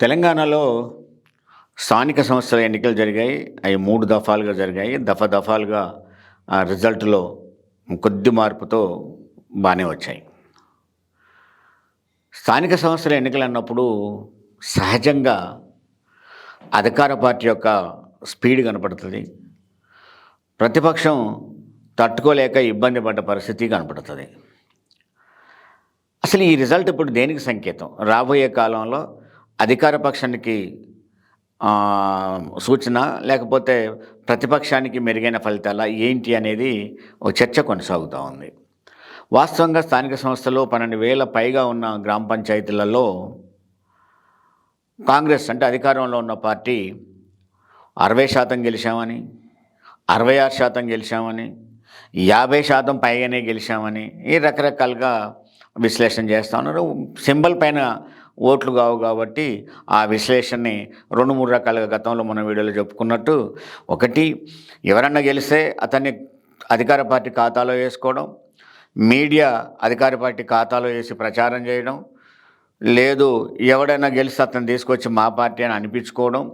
తెలంగాణలో స్థానిక సంస్థల ఎన్నికలు జరిగాయి. అవి మూడు దఫాలుగా జరిగాయి. దఫా దఫాలుగా ఆ రిజల్ట్లో కొద్ది మార్పుతో బాగానే వచ్చాయి. స్థానిక సంస్థల ఎన్నికలు అన్నప్పుడు సహజంగా అధికార పార్టీ యొక్క స్పీడ్ కనపడుతుంది. ప్రతిపక్షం తట్టుకోలేక ఇబ్బంది పడ్డ పరిస్థితి కనపడుతుంది. అసలు ఈ రిజల్ట్ ఇప్పుడు దేనికి సంకేతం? రాబోయే కాలంలో అధికార పక్షానికి సూచన లేకపోతే ప్రతిపక్షానికి మెరుగైన ఫలితాల ఏంటి అనేది ఒక చర్చ కొనసాగుతూ ఉంది. వాస్తవంగా స్థానిక సంస్థలు పన్నెండు వేల పైగా ఉన్న గ్రామ పంచాయతీలలో కాంగ్రెస్ అంటే అధికారంలో ఉన్న పార్టీ అరవై శాతం గెలిచామని అరవై ఆరు శాతం గెలిచామని యాభై శాతం పైగానే గెలిచామని ఈ రకరకాలుగా విశ్లేషణ చేస్తూ ఉన్నారు. సింబల్ పైన ఓట్లు కావు కాబట్టి ఆ విశ్లేషణని రెండు మూడు రకాలుగా గతంలో మన వీడియోలో చెప్పుకున్నట్టు ఒకటి ఎవరన్నా గెలిస్తే అతన్ని అధికార పార్టీ ఖాతాలో వేసుకోవడం మీడియా అధికార పార్టీ ఖాతాలో వేసి ప్రచారం చేయడం లేదు ఎవడైనా గెలిస్తే అతను తీసుకొచ్చి మా పార్టీ అని అనిపించుకోవడం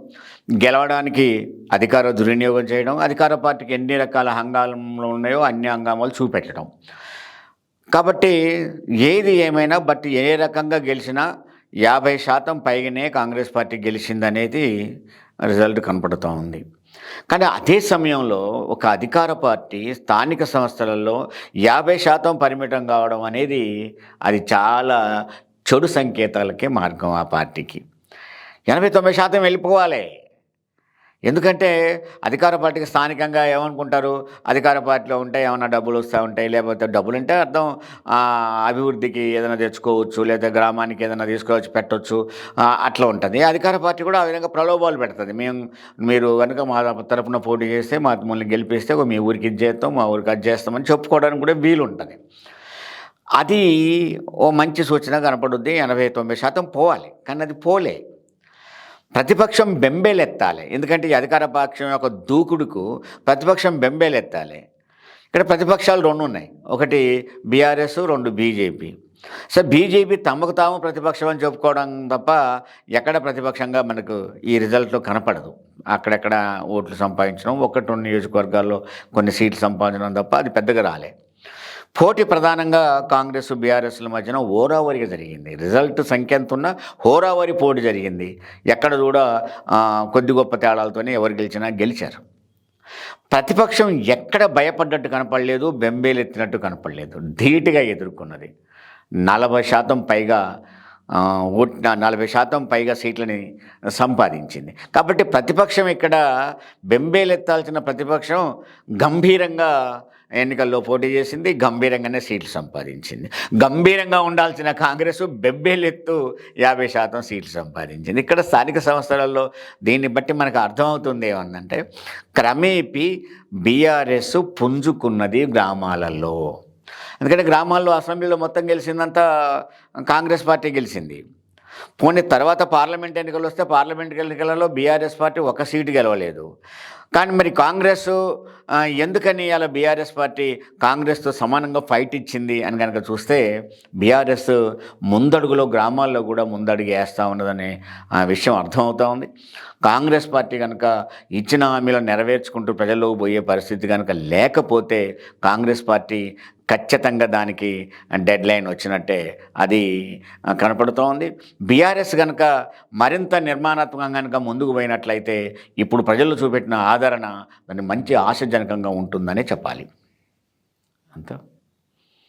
గెలవడానికి అధికార దుర్వినియోగం చేయడం అధికార పార్టీకి ఎన్ని రకాల హంగామాలు ఉన్నాయో అన్ని హంగామాలు చూపెట్టడం. కాబట్టి ఏది ఏమైనా బట్ ఏ రకంగా గెలిచినా యాభై శాతం పైగానే కాంగ్రెస్ పార్టీ గెలిచిందనేది రిజల్ట్ కనపడుతూ ఉంది. కానీ అదే సమయంలో ఒక అధికార పార్టీ స్థానిక సంస్థలలో యాభై శాతం పరిమితం కావడం అనేది అది చాలా చెడు సంకేతాలకే మార్గం ఆ పార్టీకి. ఎనభై తొంభై శాతం వెళ్ళిపోవాలి. ఎందుకంటే అధికార పార్టీకి స్థానికంగా ఏమనుకుంటారు? అధికార పార్టీలో ఉంటే ఏమైనా డబ్బులు వస్తూ ఉంటాయి లేకపోతే డబ్బులు ఉంటే అర్థం. అభివృద్ధికి ఏదైనా తెచ్చుకోవచ్చు లేదా గ్రామానికి ఏదైనా తీసుకోవచ్చు పెట్టవచ్చు అట్లా ఉంటుంది. అధికార పార్టీ కూడా ఆ విధంగా ప్రలోభాలు పెడుతుంది. మేము మీరు కనుక మా తరపున పోటీ చేస్తే మా మమ్మల్ని గెలిపిస్తే మీ ఊరికి ఇది చేస్తాం మా ఊరికి అది చేస్తామని చెప్పుకోవడానికి కూడా వీలు ఉంటుంది అది ఓ మంచి సూచన కనపడుద్ది. ఎనభై తొంభై శాతం పోవాలి. కానీ అది పోలే. ప్రతిపక్షం బెంబేలెత్తాలి. ఎందుకంటే ఈ అధికార పక్షం యొక్క దూకుడుకు ప్రతిపక్షం బెంబేలెత్తాలి. ఇక్కడ ప్రతిపక్షాలు రెండు ఉన్నాయి. ఒకటి బీఆర్ఎస్ రెండు బీజేపీ. సో బీజేపీ తమకు తాము ప్రతిపక్షం అని చెప్పుకోవడం తప్ప ఎక్కడ ప్రతిపక్షంగా మనకు ఈ రిజల్ట్లో కనపడదు. అక్కడెక్కడ ఓట్లు సంపాదించడం ఒకటి రెండు నియోజకవర్గాల్లో కొన్ని సీట్లు సంపాదించడం తప్ప అది పెద్దగా రాలే. పోటీ ప్రధానంగా కాంగ్రెస్ బీఆర్ఎస్ల మధ్యన హోరావరిగా జరిగింది. రిజల్ట్ సంఖ్య ఎంత ఉన్నా హోరావరి పోటీ జరిగింది. ఎక్కడ కూడా కొద్ది గొప్ప తేడాలతోనే ఎవరు గెలిచినా గెలిచారు. ప్రతిపక్షం ఎక్కడ భయపడ్డట్టు కనపడలేదు బెంబేలెత్తినట్టు కనపడలేదు. ధీటుగా ఎదుర్కొన్నది. నలభై శాతం పైగా ఓట్ నలభై శాతం పైగా సీట్లని సంపాదించింది. కాబట్టి ప్రతిపక్షం ఇక్కడ బెంబేలెత్తాల్సిన ప్రతిపక్షం గంభీరంగా ఎన్నికల్లో పోటీ చేసింది గంభీరంగానే సీట్లు సంపాదించింది. గంభీరంగా ఉండాల్సిన కాంగ్రెస్ బెబ్బేలెత్తు యాభై శాతం సీట్లు సంపాదించింది. ఇక్కడ స్థానిక సంస్థలలో దీన్ని బట్టి మనకు అర్థమవుతుంది ఏమందంటే క్రమేపీ బీఆర్ఎస్ పుంజుకున్నది గ్రామాలలో. ఎందుకంటే గ్రామాల్లో అసెంబ్లీలో మొత్తం గెలిచిందంతా కాంగ్రెస్ పార్టీ గెలిచింది. పోనీ తర్వాత పార్లమెంట్ ఎన్నికలు వస్తే పార్లమెంట్ ఎన్నికలలో బీఆర్ఎస్ పార్టీ ఒక సీటు గెలవలేదు. కానీ మరి కాంగ్రెస్ ఎందుకని అలా బీఆర్ఎస్ పార్టీ కాంగ్రెస్తో సమానంగా ఫైట్ ఇచ్చింది అని కనుక చూస్తే బీఆర్ఎస్ ముందడుగులో గ్రామాల్లో కూడా ముందడుగు వేస్తూ ఉన్నదనే ఆ, విషయం అర్థమవుతూ ఉంది. కాంగ్రెస్ పార్టీ కనుక ఇచ్చిన హామీలను నెరవేర్చుకుంటూ ప్రజల్లోకి పోయే పరిస్థితి కనుక లేకపోతే కాంగ్రెస్ పార్టీ ఖచ్చితంగా దానికి డెడ్ లైన్ వచ్చినట్టే అది కనపడుతోంది. బీఆర్ఎస్ కనుక మరింత నిర్మాణాత్మకంగా కనుక ముందుకు పోయినట్లయితే ఇప్పుడు ప్రజలు చూపెట్టిన ఆదరణ దాన్ని మంచి ఆశాజనకంగా ఉంటుందనే చెప్పాలి. అంతా.